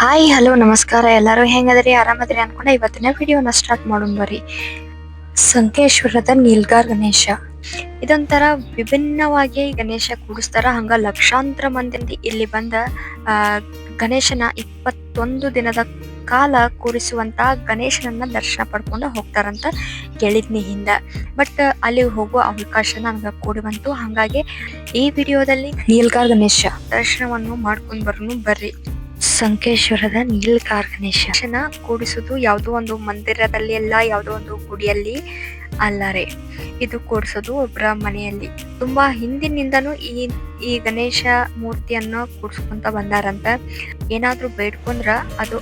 Hi hello ನಮಸ್ಕಾರ. ಎಲ್ಲರೂ ಹೆಂಗದ್ರಿ? ಆರಾಮದ್ರಿ ಅನ್ಕೊಂಡ ಇವತ್ತಿನ ವಿಡಿಯೋನ ಸ್ಟಾರ್ಟ್ ಮಾಡೋಣ ಬರ್ರಿ. ಸಂಕೇಶ್ವರದ ನೀಲ್ಗಾರ್ ಗಣೇಶ. ಇದೊಂಥರ ವಿಭಿನ್ನವಾಗಿ ಗಣೇಶ ಕೂಡಿಸ್ತಾರ. ಹಂಗ ಲಕ್ಷಾಂತರ ಮಂದಿ ಇಲ್ಲಿ ಬಂದ ಗಣೇಶನ ಇಪ್ಪತ್ತೊಂದು ದಿನದ ಕಾಲ ಕೂರಿಸುವಂತ ಗಣೇಶನನ್ನ ದರ್ಶನ ಪಡ್ಕೊಂಡು ಹೋಗ್ತಾರಂತ ಕೇಳಿದ್ನಿ ಹಿಂದ. ಬಟ್ ಅಲ್ಲಿ ಹೋಗುವ ಅವಕಾಶ ನನಗೆ ಕೂಡಿ ಬಂತು. ಹಂಗಾಗಿ ಈ ವಿಡಿಯೋದಲ್ಲಿ ನೀಲ್ಗಾರ್ ಗಣೇಶ. ದರ್ಶನವನ್ನು ಮಾಡ್ಕೊಂಡು ಬರೋನು ಬರ್ರಿ. ಸಂಕೇಶ್ವರದ ನೀಲ್ಗಾರ್ ಗಣೇಶನ ಕೂಡಿಸುವುದು ಯಾವುದೋ ಒಂದು ಮಂದಿರದಲ್ಲಿ ಅಲ್ಲ, ಯಾವುದೋ ಒಂದು ಗುಡಿಯಲ್ಲಿ ಅಲ್ಲರೆ. ಇದು ಕೂಡಿಸೋದು ಒಬ್ಬರ ಮನೆಯಲ್ಲಿ. ತುಂಬಾ ಹಿಂದಿನಿಂದನೂ ಈ ಈ ಗಣೇಶ ಮೂರ್ತಿಯನ್ನು ಕೂಡ್ಸ್ಕೊಂತ ಬಂದಾರಂತ. ಏನಾದರೂ ಬೇಡ್ಕೊಂಡ್ರ ಅದು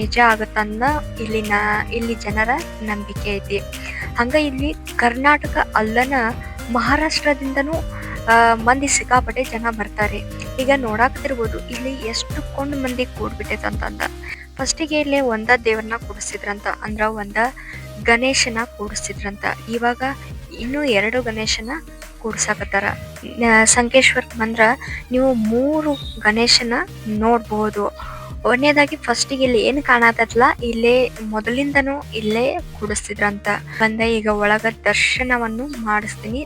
ನಿಜ ಆಗತ್ತಂದ ಇಲ್ಲಿನ, ಇಲ್ಲಿ ಜನರ ನಂಬಿಕೆ ಐತಿ. ಹಂಗ ಇಲ್ಲಿ ಕರ್ನಾಟಕ ಅಲ್ಲನ ಮಹಾರಾಷ್ಟ್ರದಿಂದನೂ ಮಂದಿ ಸಿಕ್ಕಾಪಟ್ಟೆ ಜನ ಬರ್ತಾರೆ. ಈಗ ನೋಡಾಕ್ತಿರ್ಬೋದು ಇಲ್ಲಿ ಎಷ್ಟು ಕೊಂಡ್ ಮಂದಿ ಕೂಡ್ಬಿಟ್ಟೈತೆ ಅಂತಂದ ಫಸ್ಟಿಗೆ ಇಲ್ಲಿ ಒಂದ ದೇವ್ರನ್ನ ಕೂಡಿಸಿದ್ರಂತ ಅಂದ್ರ ಒಂದ ಗಣೇಶನ ಕೂಡಿಸಿದ್ರಂತ ಇವಾಗ ಇನ್ನು ಎರಡು ಗಣೇಶನ ಕೂಡ್ಸಾಕತ್ತಾರ. ಸಂಕೇಶ್ವರ್ ಬಂದ್ರ ನೀವು ಮೂರು ಗಣೇಶನ ನೋಡ್ಬೋದು. ಒಂದನೇದಾಗಿ ಫಸ್ಟಿಗೆ ಇಲ್ಲಿ ಏನ್ ಕಾಣತ್ತಲ್ಲ ಇಲ್ಲೇ ಮೊದಲಿಂದನೂ ಇಲ್ಲೇ ಕೂಡಿಸ್ತಿದ್ರಂತ. ಬಂದ, ಈಗ ಒಳಗ ದರ್ಶನವನ್ನು ಮಾಡಿಸ್ತೀನಿ.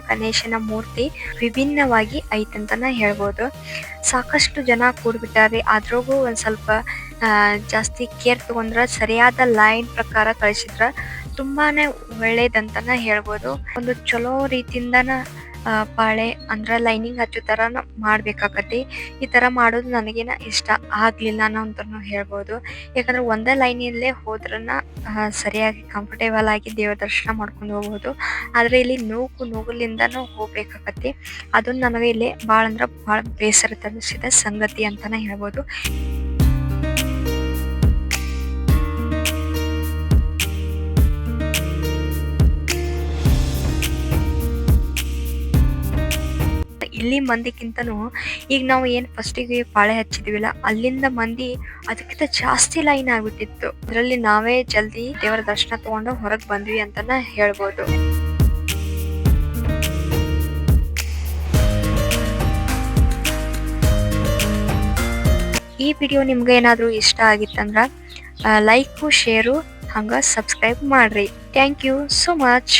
ಗಣೇಶನ ಮೂರ್ತಿ ವಿಭಿನ್ನವಾಗಿ ಐತಂತನ ಹೇಳ್ಬೋದು. ಸಾಕಷ್ಟು ಜನ ಕೂಡ್ಬಿಟ್ಟಾರೆ. ಅದ್ರಾಗೂ ಒಂದು ಸ್ವಲ್ಪ ಜಾಸ್ತಿ ಕೇರ್ ತಗೊಂಡ್ರೆ ಸರಿಯಾದ ಲೈನ್ ಪ್ರಕಾರ ಕಳಿಸಿದ್ರ ತುಂಬಾನೇ ಒಳ್ಳೇದಂತನ ಹೇಳ್ಬೋದು. ಒಂದು ಚಲೋ ರೀತಿಯಿಂದನ ಪಾಳೆ ಅಂದ್ರ ಲೈನಿಂಗ್ ಹಚ್ಚೋ ತರ ಮಾಡ್ಬೇಕಾಗತ್ತೆ ಈ ತರ ಮಾಡೋದು ನನಗೇನ ಇಷ್ಟ ಆಗ್ಲಿಲ್ಲ ಅಂತ ಹೇಳ್ಬೋದು. ಯಾಕಂದ್ರೆ ಒಂದೇ ಹೋದ್ರನ ಆ, ಸರಿಯಾಗಿ ಕಂಫರ್ಟೇಬಲ್ ಆಗಿ ದೇವರ ದರ್ಶನ ಮಾಡ್ಕೊಂಡು ಹೋಗ್ಬೋದು. ಆದರೆ ಇಲ್ಲಿ ನೂಕು ನೂಗುಲಿಂದನೂ ಹೋಗ್ಬೇಕಾಗತ್ತೆ. ಅದು ನನಗೆ ಇಲ್ಲಿ ಭಾಳ ಅಂದ್ರೆ ಭಾಳ ಬೇಸರ ತರಿಸಿದ ಸಂಗತಿ ಅಂತಾನೆ ಹೇಳ್ಬೋದು. ಇಲ್ಲಿ ಮಂದಿಗಿಂತನೂ ಈಗ ನಾವು ಏನು ಫಸ್ಟಿಗೆ ಪಾಳೆ ಹಚ್ಚಿದ್ವಿಲ್ಲ, ಅಲ್ಲಿಂದ ಮಂದಿ ಅದಕ್ಕಿಂತ ಜಾಸ್ತಿ ಲೈನ್ ಆಗ್ಬಿಟ್ಟಿತ್ತು. ಅದರಲ್ಲಿ ನಾವೇ ಜಲ್ದಿ ದೇವರ ದರ್ಶನ ತಗೊಂಡು ಹೊರಗೆ ಬಂದ್ವಿ ಅಂತನ ಹೇಳ್ಬೋದು. ಈ ವಿಡಿಯೋ ನಿಮ್ಗೆ ಏನಾದರೂ ಇಷ್ಟ ಆಗಿತ್ತಂದ್ರೆ ಲೈಕು ಶೇರು ಹಂಗ ಸಬ್ಸ್ಕ್ರೈಬ್ ಮಾಡ್ರಿ. Thank you so much